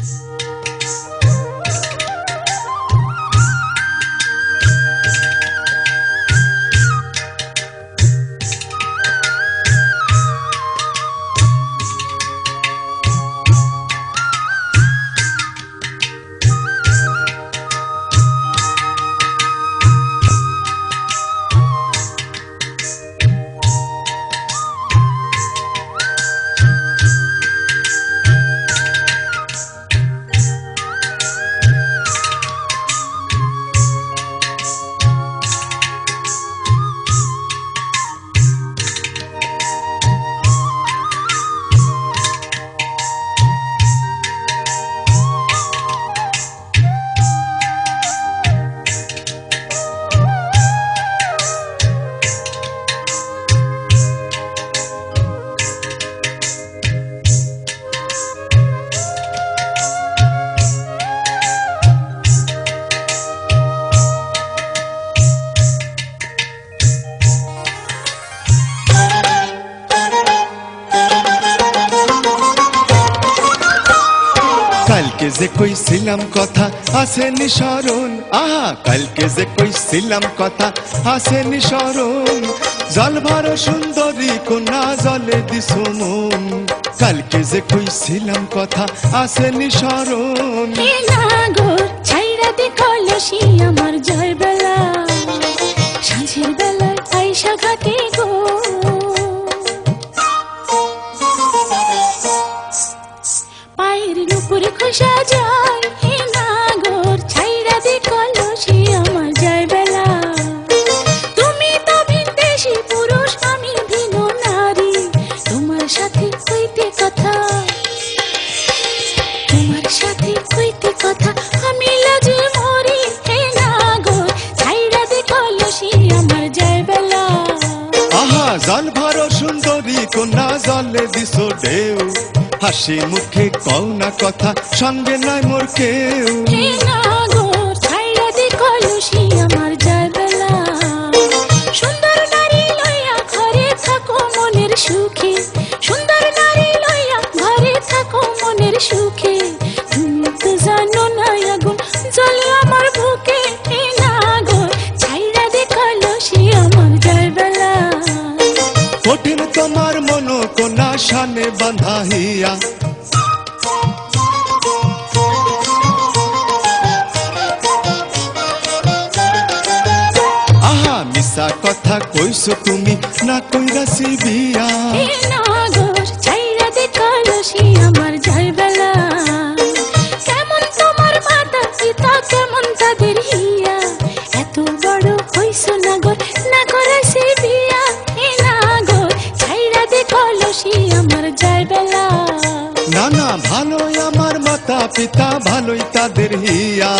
Podcast. কালকে যে কইছিলাম কথা আসেনি স্মরণ। আহা, কালকে যে কইছিলাম কথা আসেনি স্মরণ। জল ভর সুন্দরী কন্যা জলে দিস মন। কালকে যে কইছিলাম কথা হে নাগর ছাইরা দে কলসি আমার জয় বেলা সাঁঝের বেলায় আইসা ঘাটে নুপুরে খসা যায় হে নাগর ছাইরা দে কলসি, আমার জয় বেলা। তুমি তো ভিনদেশি পুরুষ, আমি ভিন্ন নারী। তোমার সাথে হইতে কথা, তোমার সাথে কইতে কথা। আমি লাজে মরি, হে নাগর ছাইরা দে কলসি, আমার যায় বেলা। আহা, জল ভর সুন্দরী, কন্যা জলে দিস ঢেউ। হাসি মুখে কও না কথা সঙ্গে নাই মোর কেউ। আমার শানে বাঁধা হিয়া আহা মিশা কথা কইছো তুমি, না কইরা বিয়া হে নাগর ছাইরা দে কলসি, আমার যায় কলসি আমার যায় বেলা। না না ভালোই আমার মাতা পিতা ভালোই তাদের হিয়া।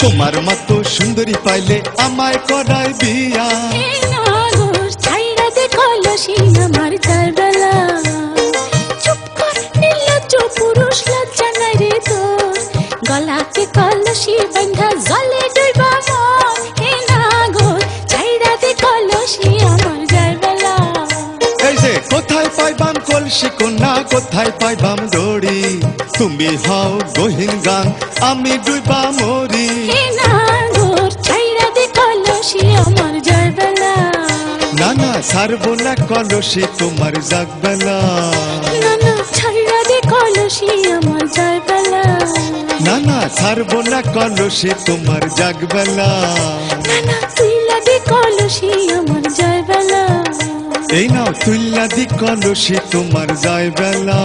তোমার মতো সুন্দরী পাইলে আমায় করায় বিয়া। আমার যায় বেলা। চুপ কর নির্লজ্জ পুরুষ লজ্জা নাই রে তোর। গলাতে কলসি বান্ধা জলে মন। হে নাগর কোথায় পাইবাম কলসি কন্যা কোথায় পাইবাম দড়ি? তুমি হও গহিন গান আমি ডুইবা মরি। না না সারবো না কলসি তোমার জাগবেলা না না বেলা। না না সারবো না কলসি তোমার জাগবেলা না না কলসি আমার এই নাও তুল্লা দি কলসি তোমার যায় বেলা।